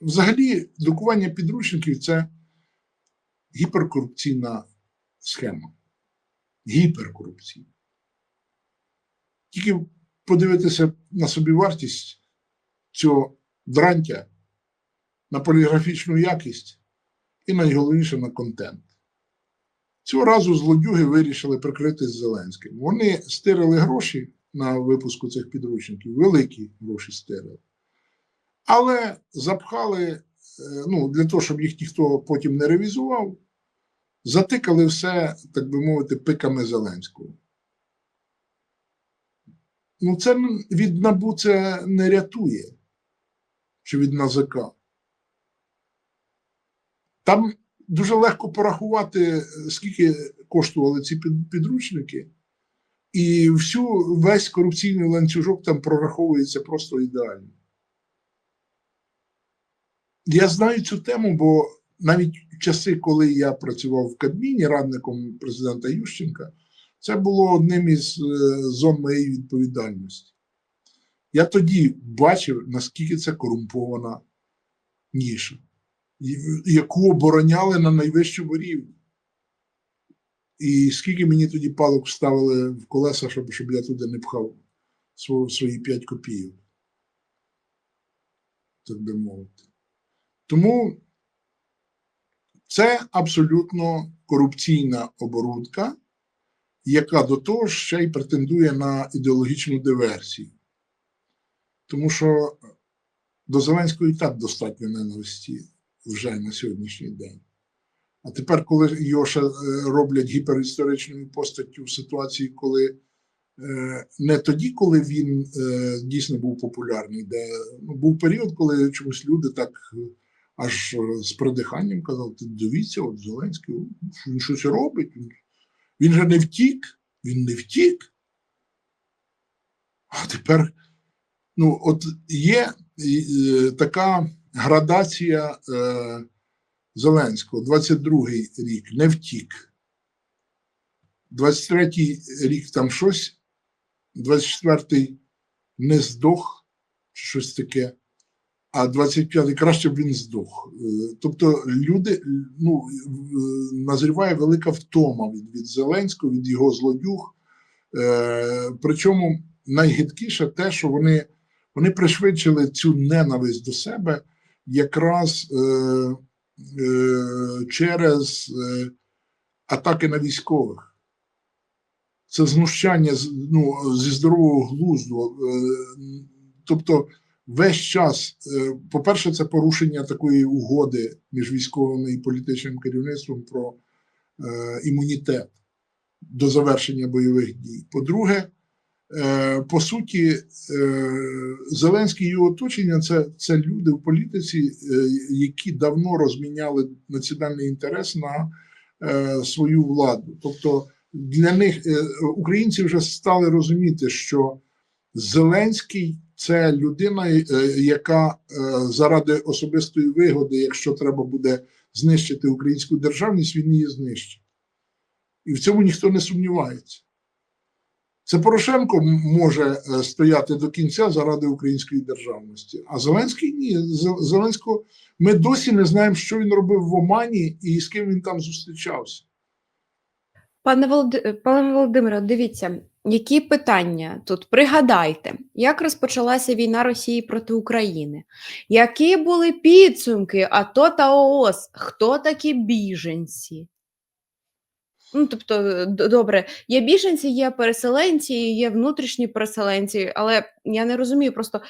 взагалі друкування підручників це гіперкорупційна схема. Гіперкорупційна. Тільки подивитися на собівартість цього дрантя, на поліграфічну якість і найголовніше на контент. Цього разу злодюги вирішили прикритись Зеленським. Вони стирили гроші на випуску цих підручників, великі гроші стирили. Але запхали, е, ну, для того, щоб їх ніхто потім не ревізував, затикали все, так би мовити, пиками Зеленського. Ну, це від НАБУ це не рятує, чи від НАЗК. Там дуже легко порахувати, е, скільки коштували ці підручники, і всю весь корупційний ланцюжок там прораховується просто ідеально. Я знаю цю тему, бо навіть в часи, коли я працював в Кабміні радником президента Ющенка, це було одним із е, зон моєї відповідальності. Я тоді бачив, наскільки це корумпована ніша, яку обороняли на найвищому рівні. І скільки мені тоді палок вставили в колеса, щоб, щоб я туди не пхав свої 5 копійок. Так би мовити. Тому це абсолютно корупційна оборудка, яка до того ж ще й претендує на ідеологічну диверсію. Тому що до Зеленського і так достатньо ненависті вже на сьогоднішній день. А тепер, коли його ще е, роблять гіперісторичною постаттю в ситуації, коли е, не тоді, коли він е, дійсно був популярний, де ну, був період, коли чомусь люди так аж е, з придиханням казали: «Ти дивіться, от Зеленський він щось робить. Він, він же не втік, він не втік. А тепер, ну, от є е, така градація е, Зеленського, 22-й рік не втік. 23-й рік там щось, 24-й не здох, щось таке, а 25-й краще б він здох. Е, Тобто люди, ну, е, назріває велика втома від, від Зеленського, від його злодюг. Е, Причому найгидкіше те, що вони, вони пришвидшили цю ненависть до себе якраз е, е, через атаки на військових. Це знущання ну, зі здорового глузду. Тобто, весь час, е, по-перше, це порушення такої угоди між військовими і політичним керівництвом про е, імунітет до завершення бойових дій. По-друге, е, по суті, Зеленський і його оточення це, це люди в політиці, які давно розміняли національний інтерес на свою владу. Тобто для них українці вже стали розуміти, що Зеленський це людина, е, яка е, заради особистої вигоди, якщо треба буде знищити українську державність, він її знищить. І в цьому ніхто не сумнівається. Це Порошенко може е, стояти до кінця заради української державності, а Зеленський ні. Зеленського ми досі не знаємо, що він робив в Омані і з ким він там зустрічався. Пане Володи... Пане Володимире, дивіться, які питання тут пригадайте, як розпочалася війна Росії проти України? Які були підсумки АТО та ООС? Хто такі біженці? Ну, тобто, добре, є біженці, є переселенці, є внутрішні переселенці, але я не розумію просто.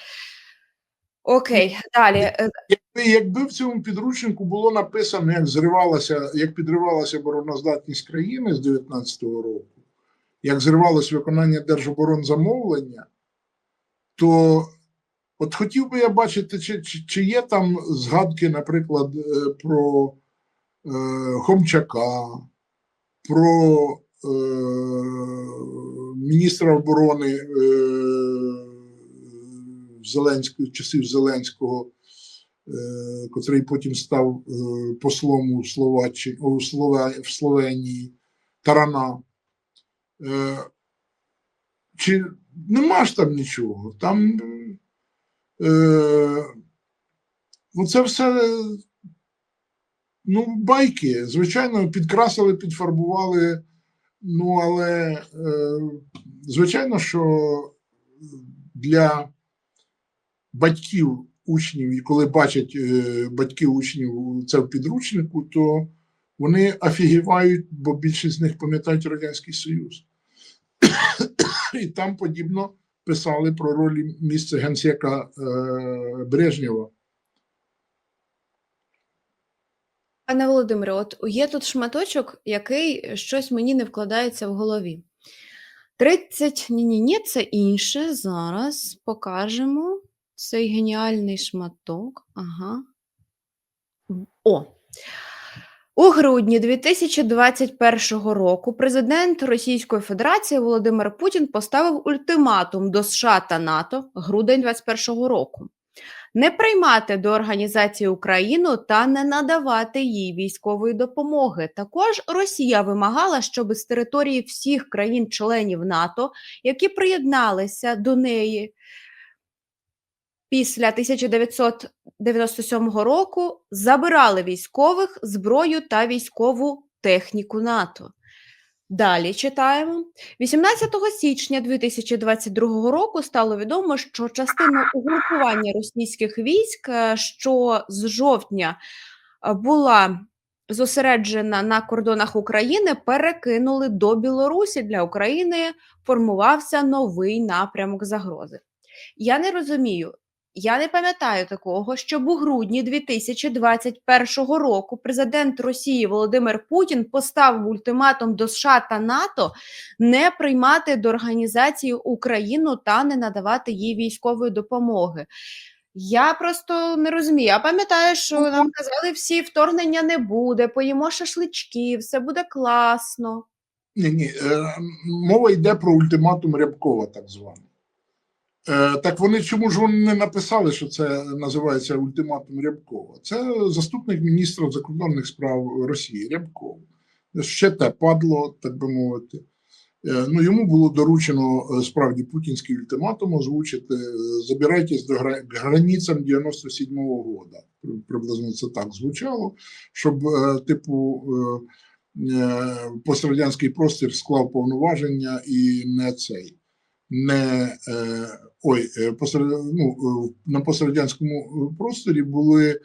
Окей, далі. Якби, якби в цьому підручнику було написано, як зривалася, як підривалася обороноздатність країни з 19-го року, як зривалось виконання держоборонзамовлення, то от хотів би я бачити, чи, чи, чи є там згадки, наприклад, е, про е, Хомчака, про е, міністра оборони е, Зеленського, часів Зеленського, е, котрий потім став е, послом у Словаччині, у Словенії, Тарана. Е, чи нема ж там нічого? Там е, Ну, це все ну, байки. Звичайно, підкрасили, підфарбували. Ну, але е, звичайно, що для батьків учнів, і коли бачать е, батьки учнів це в підручнику, то вони офігівають, бо більшість з них пам'ятають Радянський Союз. І там подібно писали про роль місця генсека е, Брежнєва. Пане Володимире, от є тут шматочок, який щось мені не вкладається в голові. 30 ні-ні-ні, це інше. Зараз покажемо цей геніальний шматок. Ага. О. У грудні 2021 року президент Російської Федерації Володимир Путін поставив ультиматум до США та НАТО грудень 2021 року не приймати до організації Україну та не надавати їй військової допомоги. Також Росія вимагала, щоб з території всіх країн-членів НАТО, які приєдналися до неї після 1997 року, забирали військових, зброю та військову техніку НАТО. Далі читаємо. 18 січня 2022 року стало відомо, що частина угрупування російських військ, е, що з жовтня е, була зосереджена на кордонах України, перекинули до Білорусі. Для України формувався новий напрямок загрози. Я не розумію. Я не пам'ятаю такого, щоб у грудні 2021 року президент Росії Володимир Путін поставив ультиматум до США та НАТО не приймати до організації Україну та не надавати їй військової допомоги. Я просто не розумію. Я пам'ятаю, що нам казали, всі вторгнення не буде, поїмо шашлички, все буде класно. Ні, ні, е, мова йде про ультиматум Рябкова, так званий. Е, так вони чому ж вони не написали, що це називається ультиматум Рябкова? Це заступник міністра закордонних справ Росії Рябков. Ще те падло, так би мовити. Е, ну, йому було доручено е, справді путінський ультиматум озвучити. Забирайтесь до границям 97-го года. Приблизно це так звучало, щоб, типу, пострадянський простір склав повноваження і не цей. Не е, ой, е, посеред, ну, е, на пострадянському просторі були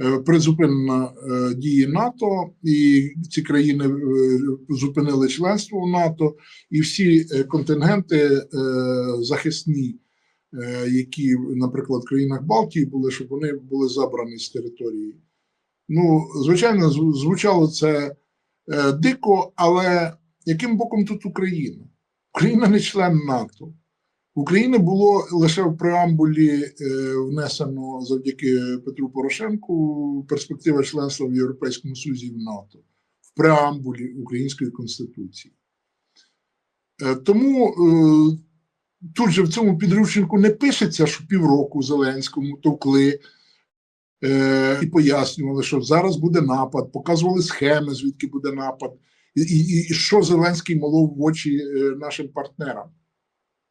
е, призупинено е, дії НАТО, і ці країни е, зупинили членство в НАТО, і всі е, контингенти е, захисні, е, які, наприклад, в країнах Балтії були, щоб вони були забрані з території. Ну, звичайно, звучало це е, дико, але яким боком тут Україна? Україна не член НАТО. В Україні було лише в преамбулі е, внесено завдяки Петру Порошенку перспектива членства в Європейському Союзі в НАТО в преамбулі Української Конституції. Е, тому е, тут же в цьому підручнику не пишеться, що півроку Зеленському товкли е, і пояснювали, що зараз буде напад, показували схеми, звідки буде напад, і, і, і що Зеленський молов в очі е, нашим партнерам.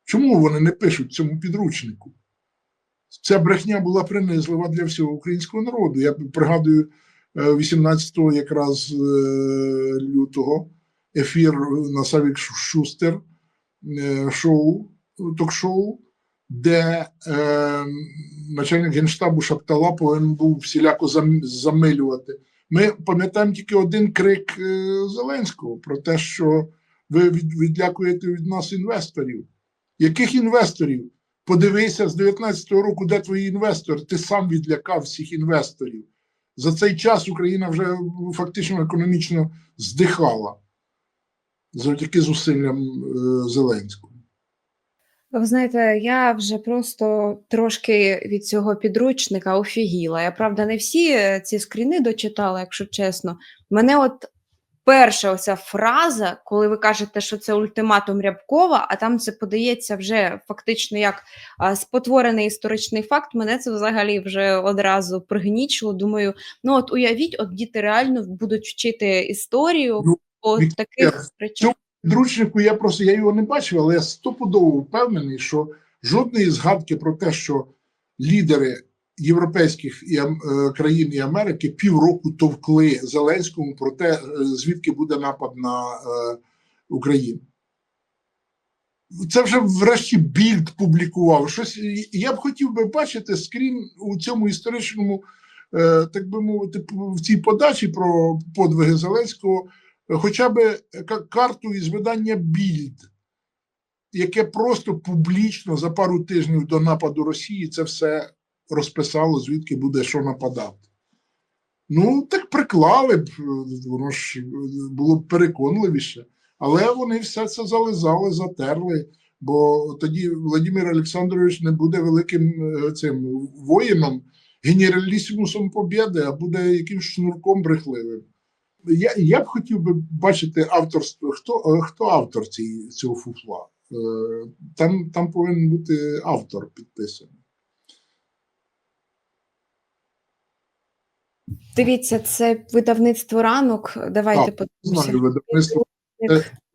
Чому вони не пишуть цьому підручнику? Ця брехня була принизлива для всього українського народу. Я пригадую е, 18-го якраз е, лютого ефір на Савік Шустер шоу, ток-шоу, де е, начальник генштабу Шаптала повинен був всіляко замилювати. Ми пам'ятаємо тільки один крик е, Зеленського про те, що ви від, відлякуєте від нас інвесторів. Яких інвесторів? Подивися з 19-го року, де твої інвестори? Ти сам відлякав всіх інвесторів. За цей час Україна вже фактично економічно здихала завдяки зусиллям е, Зеленського. Ви знаєте, я вже просто трошки від цього підручника офігіла. Я правда не всі е, ці скріни дочитала, якщо чесно. Мене от перша оця фраза, коли ви кажете, що це ультиматум Рябкова, а там це подається вже фактично як спотворений історичний факт. Мене це взагалі вже одразу пригнічило. Думаю, ну от уявіть, от діти реально будуть вчити історію Ну, по таких речах. Підручнику я просто я його не бачив, але я стопудово впевнений, що жодної згадки про те, що лідери європейських і, е, країн і Америки півроку товкли Зеленському про те, е, звідки буде напад на е, Україну. Це вже врешті більд публікував. Щось я б хотів би бачити скрін у цьому історичному, е, так би мовити, в цій подачі про подвиги Зеленського, хоча б ка- карту із видання Більд, яке просто публічно за пару тижнів до нападу Росії це все розписало, звідки буде що нападати. Ну, так приклали б, е, воно ж е, було б переконливіше. Але вони все це зализали, затерли, бо тоді Владимир Олександрович не буде великим е, цим воїном, генералісімусом побєди, а буде якимсь шнурком брехливим. Я, я б хотів би бачити авторство. Хто, е, хто автор ці, цього фуфла? Е, Там, там повинен бути автор підписаний. Дивіться, це видавництво ранок. Давайте подивимося. Знаю, видавництво,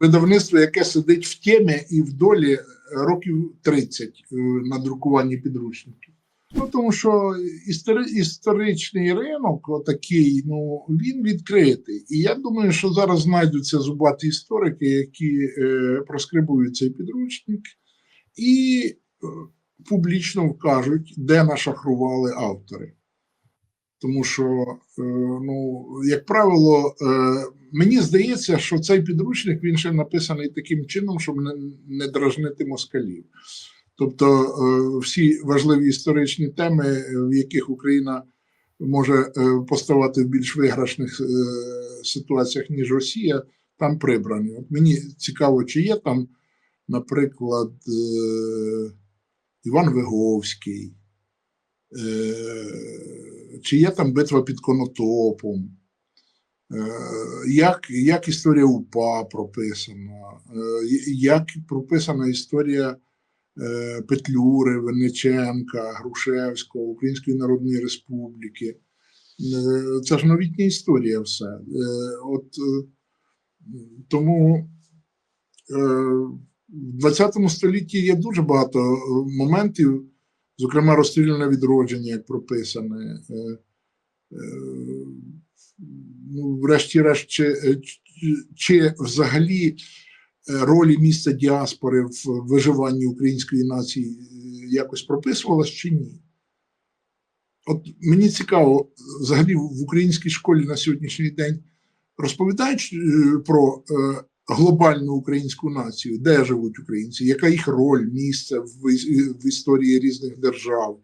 видавництво, яке сидить в темі і в долі років 30 е, на друкуванні підручників. Ну, тому що істори, історичний ринок, отакий, ну він відкритий. І я думаю, що зараз знайдуться зубаті історики, які е, проскрибують цей підручник і е, публічно вкажуть, де нашахрували автори. Тому що, е, ну, як правило, е, мені здається, що цей підручник він ще написаний таким чином, щоб не, не дражнити москалів. Тобто е, всі важливі історичні теми, е, в яких Україна може е, поставати в більш виграшних ситуаціях, ніж Росія, там прибрані. От мені цікаво, чи є там, наприклад, Іван Виговський, чи є там битва під Конотопом, як, як історія УПА прописана, як прописана історія Петлюри, Вениченка, Грушевського, Української Народної Республіки. Е, Це ж новітня історія все. Е, От е, тому е, в 20 столітті є дуже багато е, моментів, зокрема розстріляне відродження, як прописане. Е, е, Ну, врешті-решт, чи, чи, чи взагалі е, ролі місця діаспори в виживанні української нації е, якось прописувалась чи ні? От мені цікаво, взагалі в українській школі на сьогоднішній день розповідають е, про е, глобальну українську націю, де живуть українці, яка їх роль, місце в історії різних держав.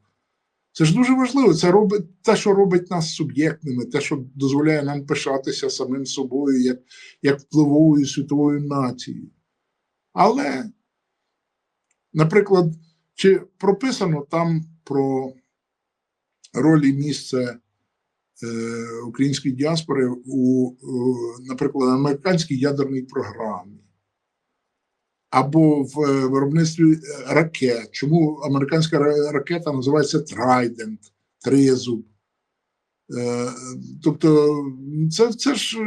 Це ж дуже важливо. Це робить те, що робить нас суб'єктними, те, що дозволяє нам пишатися самим собою як, як впливовою світовою нацією. Але, наприклад, чи прописано там про ролі місце е, української діаспори у, наприклад, американській ядерній програмі? Або в е, виробництві е, ракет. Чому американська ракета називається Trident, тризуб? Е, Тобто, це, це ж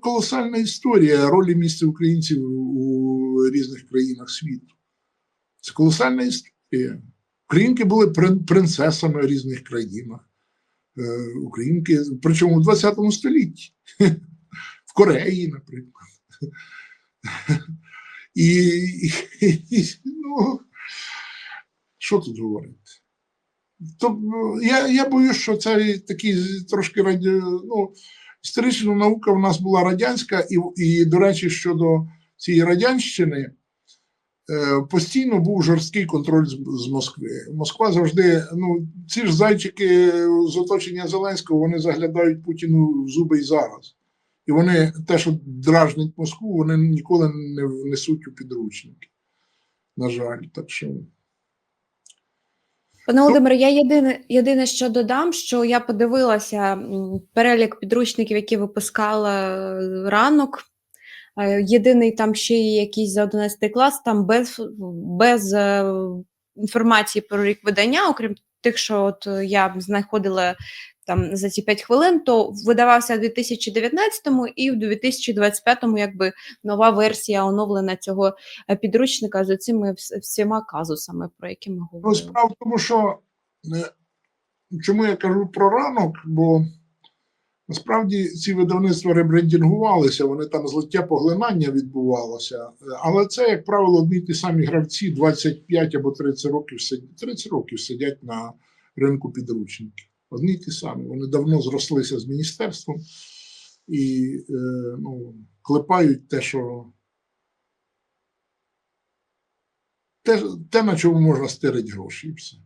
колосальна історія ролі місця українців у різних країнах світу. Це колосальна історія. Українки були принцесами в різних країнах. Е, Українки, причому в 20 столітті, в Кореї, наприклад. І, і, ну, що тут говорити? То, я, я боюсь, що це такий трошки раді, ну, історична наука в нас була радянська, і, і до речі, щодо цієї радянщини, е, постійно був жорсткий контроль з, Москви. Москва завжди, ну, ці ж зайчики з оточення Зеленського, вони заглядають Путіну в зуби і зараз. І вони те, що дражнить Москву, вони ніколи не внесуть у підручники. На жаль, так що. Пане Володимире, я єдине, єдине, що додам, що я подивилася перелік підручників, які випускала е, ранок. Е, Єдиний там ще є якийсь за 11 клас, там без, без е, інформації про рік видання, окрім тих, що от е, я знаходила там за ці 5 хвилин, то видавався в 2019-му і в 2025-му якби нова версія оновлена цього підручника з цими всіма казусами, про які ми Ну, говорили. справа в тому, що чому я кажу про ранок? Бо насправді ці видавництва ребрендінгувалися, вони там злиття поглинання відбувалося. Але це, як правило, одні ті самі гравці 25 або 30 років сидять, 30 років сидять на ринку підручників. Одні ті самі. Вони давно зрослися з міністерством і е, ну, клепають те, що. Те, те, на чому можна стирити гроші, і все.